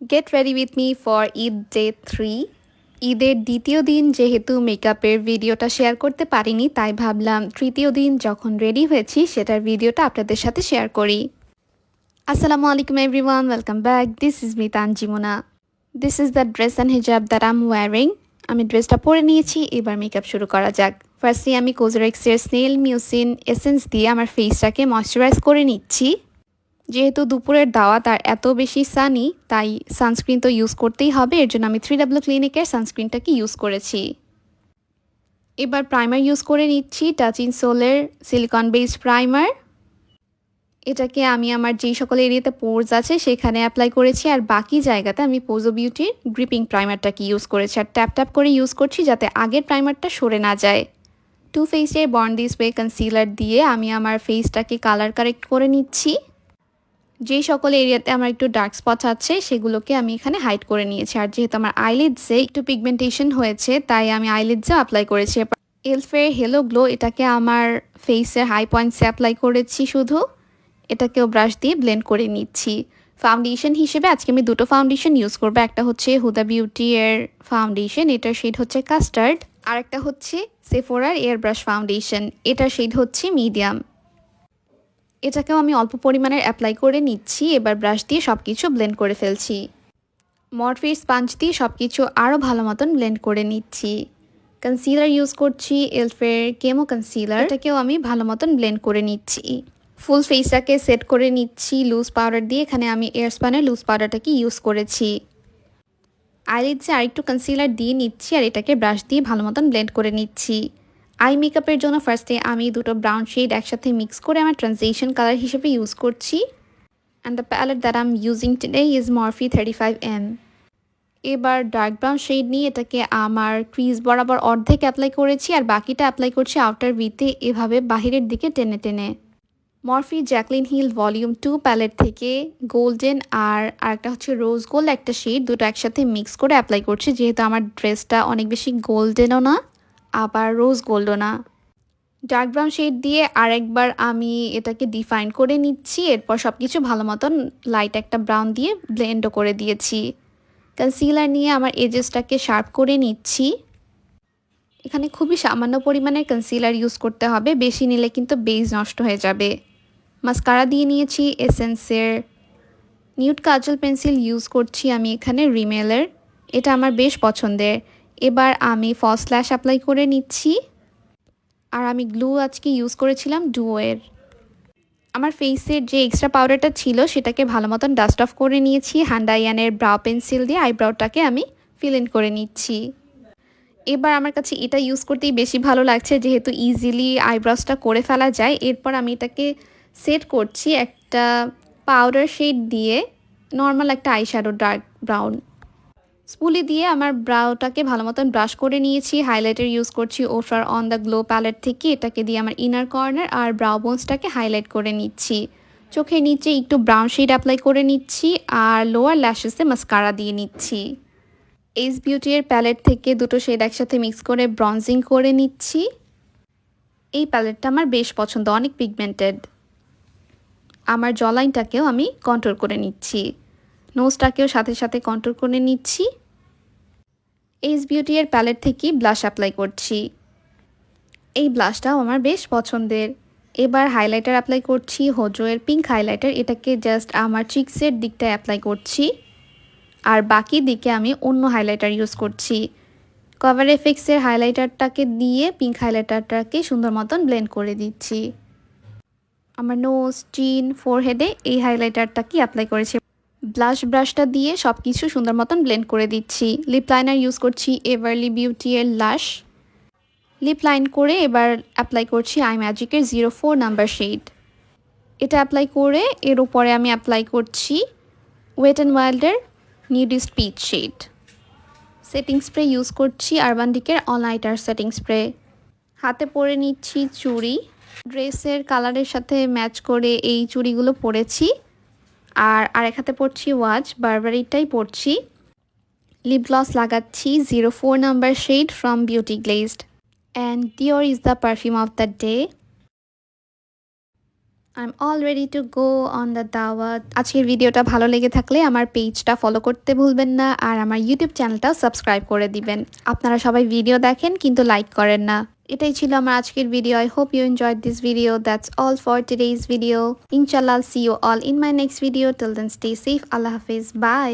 Get ready with me for Eid day three ঈদের দ্বিতীয় দিন যেহেতু মেকআপের ভিডিওটা শেয়ার করতে পারিনি, তাই ভাবলাম তৃতীয় দিন যখন রেডি হয়েছি সেটার ভিডিওটা আপনাদের সাথে শেয়ার করি। আসসালামু আলাইকুম everyone welcome back this is me Tanjimona. This is the dress and hijab that I'm wearing আমি ড্রেসটা পরে নিয়েছি, এবার মেকআপ শুরু করা যাক। ফার্স্টলি আমি কোজোরেক্সের স্নেল মিউসিন এসেন্স দিয়ে আমার ফেসটাকে ময়শ্চারাইজ করে নিচ্ছি। যেহেতু দুপুরের দাওয়াত আর এত বেশি সানি, তাই সানস্ক্রিন তো ইউজ করতেই হবে। এর জন্য আমি থ্রি ডাব্লিউ ক্লিনিকের সানস্ক্রিনটাকে ইউজ করেছি। এবার প্রাইমার ইউজ করে নিচ্ছি টাচ ইন সোলের সিলিকন বেসড প্রাইমার এটাকে আমি আমার যেই সকল এরিয়াতে পোর্স আছে, সেখানে অ্যাপ্লাই করেছি। আর বাকি জায়গাতে আমি পোজো বিউটির গ্রিপিং প্রাইমারটাকে ইউজ করেছি। আর ট্যাপ ট্যাপ করে ইউজ করছি যাতে আগের প্রাইমারটা সরে না যায়। টু ফেসে বর্ন দিস ওয়ে কনসিলার দিয়ে আমি আমার ফেসটাকে কালার কারেক্ট করে নিচ্ছি। যেই সকল এরিয়াতে আমার একটু ডার্ক স্পটস আছে, সেগুলোকে আমি এখানে হাইড করে নিয়েছি। আর যেহেতু আমার আইলিডসে একটু পিগমেন্টেশন হয়েছে, তাই আমি আইলিডসে অ্যাপ্লাই করেছি। এলফের হেলো গ্লো এটাকে আমার ফেসের হাই পয়েন্টসে অ্যাপ্লাই করেছি শুধু। এটাকেও ব্রাশ দিয়ে ব্লেন্ড করে নিচ্ছি। ফাউন্ডেশন হিসেবে আজকে আমি দুটো ফাউন্ডেশন ইউজ করব। একটা হচ্ছে হুদা বিউটি এর ফাউন্ডেশন এটার শেড হচ্ছে কাস্টার্ড আর একটা হচ্ছে সেফোরার এয়ার ব্রাশ ফাউন্ডেশন এটার শেড হচ্ছে মিডিয়াম এটাকেও আমি অল্প পরিমাণের অ্যাপ্লাই করে নিচ্ছি, এবার ব্রাশ দিয়ে সব কিছু ব্লেন্ড করে ফেলছি। মরফির স্পাঞ্জ দিয়ে সব কিছু আরও ভালো মতন ব্লেন্ড করে নিচ্ছি। কনসিলার ইউজ করছি এলফের কেমো কনসিলার এটাকেও আমি ভালো মতন ব্লেন্ড করে নিচ্ছি। ফুল ফেসটাকে সেট করে নিচ্ছি লুজ পাউডার দিয়ে, এখানে আমি এয়ার স্পানের লুজ পাউডারটাকে ইউজ করেছি। আইলিডসে আরেকটু কনসিলার দিয়ে নিচ্ছি, আর এটাকে ব্রাশ দিয়ে ভালো মতন ব্লেন্ড করে নিচ্ছি। আই মেকআপের জন্য ফার্স্টে আমি দুটো ব্রাউন শেড একসাথে মিক্স করে আমার ট্রানজেকশন কালার হিসেবে ইউজ করছি। And the palette that I'm using today is Morphe thirty five M এবার ডার্ক ব্রাউন শেড নিয়ে এটাকে আমার ক্রিজ বরাবর অর্ধেক অ্যাপ্লাই করেছি আর বাকিটা অ্যাপ্লাই করছি আউটার বিতে এভাবে বাহিরের দিকে টেনে টেনে। Morphe Jaclyn Hill volume two palette থেকে গোল্ডেন আর আরেকটা হচ্ছে রোজ গোল্ড একটা শেড দুটো একসাথে মিক্স করে অ্যাপ্লাই করছি, যেহেতু আমার ড্রেসটা অনেক বেশি গোল্ডেনও না। আবার রোজ গোল্ডও না। ডার্ক ব্রাউন শেড দিয়ে আরেকবার আমি এটাকে ডিফাইন করে নিচ্ছি, এরপর সব কিছু ভালো মতন লাইট একটা ব্রাউন দিয়ে ব্লেন্ডও করে দিয়েছি। কনসিলার নিয়ে আমার এজেসটাকে শার্প করে নিচ্ছি। এখানে খুবই সামান্য পরিমাণের কনসিলার ইউজ করতে হবে, বেশি নিলে কিন্তু বেজ নষ্ট হয়ে যাবে। মাস্কারা দিয়ে নিয়েছি এসেন্সের নিউট কাজল পেন্সিল ইউজ করছি আমি এখানে রিমেলের। এটা আমার বেশ পছন্দের। এবার আমি ফস স্ল্যাশ অ্যাপ্লাই করে নিচ্ছি। আর আমি গ্লু আজকে ইউজ করেছিলাম ডুয়ের আমার ফেসের যে এক্সট্রা পাউডারটা ছিল, সেটাকে ভালো মতন ডাস্ট অফ করে নিয়েছি। হ্যান্ড আইয়ানের ব্রাউ পেন্সিল দিয়ে আইব্রাউটাকে আমি ফিল ইন করে নিচ্ছি। এবার আমার কাছে এটা ইউজ করতেই বেশি ভালো লাগছে, যেহেতু ইজিলি আইব্রাউসটা করে ফেলা যায়। এরপর আমি এটাকে সেট করছি একটা পাউডার শেড দিয়ে নর্মাল একটা আইশ্যাডো ডার্ক ব্রাউন স্পুলি দিয়ে আমার ব্রাউটাকে ভালো মতন ব্রাশ করে নিয়েছি হাইলাইটার ইউজ করছি, woofer on the glow palette থেকে এটাকে দিয়ে আমার ইনার কর্নার আর ব্রাউ বোনসটাকে হাইলাইট করে নিচ্ছি। চোখের নিচে একটু ব্রাউন শেড অ্যাপ্লাই করে নিচ্ছি আর লোয়ার ল্যাশেসে মাস্কারা দিয়ে নিচ্ছি। এইস বিউটির প্যালেট থেকে দুটো শেড একসাথে মিক্স করে ব্রঞ্জিং করে নিচ্ছি। এই প্যালেটটা আমার বেশ পছন্দ, অনেক পিগমেন্টেড আমার জলাইনটাকেও আমি কন্ট্রোল করে নিচ্ছি। নোজটাকেও সাথে সাথে কন্ট্রোল করে নিচ্ছি। এইস বিউটি এর প্যালেট থেকেই ব্লাশ অ্যাপ্লাই করছি। এই ব্লাশটাও আমার বেশ পছন্দের। এবার হাইলাইটার অ্যাপ্লাই করছি হোজোয়ের পিঙ্ক হাইলাইটার এটাকে জাস্ট আমার চিক্সের দিকটায় অ্যাপ্লাই করছি। আর বাকি দিকে আমি অন্য হাইলাইটার ইউজ করছি। কভার এফেক্টসের হাইলাইটারটাকে দিয়ে পিঙ্ক হাইলাইটারটাকে সুন্দর মতন ব্লেন্ড করে দিচ্ছি। আমার নোজ চিন ফোরহেডে এই হাইলাইটারটাকে অ্যাপ্লাই করেছি ব্লাশ ব্রাশটা দিয়ে সব কিছু সুন্দর মতন ব্লেন্ড করে দিচ্ছি। লিপ লাইনার ইউজ করছি এভারলি বিউটি এর লাশ লিপ লাইন করে এবার অ্যাপ্লাই করছি আই ম্যাজিকের জিরো ফোর নাম্বার শেড এটা অ্যাপ্লাই করে এর উপরে আমি অ্যাপ্লাই করছি wet and ওয়াইল্ডের nudist peach shade setting spray use করছি আরবান ডিকের অনলাইটার সেটিং স্প্রে হাতে পরে নিচ্ছি চুড়ি। ড্রেসের কালারের সাথে ম্যাচ করে এই চুড়িগুলো পরেছি। আর আরেক হাতে পড়ছি ওয়াচ বারবারিটাই পড়ছি। লিপ গ্লস লাগাচ্ছি zero four number shade from beauty glazed and Dior is the perfume of the day I am all ready to go on the দাওয়াত আজকের ভিডিওটা ভালো লেগে থাকলে আমার পেজটা ফলো করতে ভুলবেন না, আর আমার ইউটিউব চ্যানেলটাও সাবস্ক্রাইব করে দিবেন। আপনারা সবাই ভিডিও দেখেন, কিন্তু লাইক করেন না। এটাই ছিল আমার আজকের video I hope you enjoyed this video that's all for today's video ইনশাল্লাহ see you all in my next video till then stay safe আল্লাহ হাফিজ বাই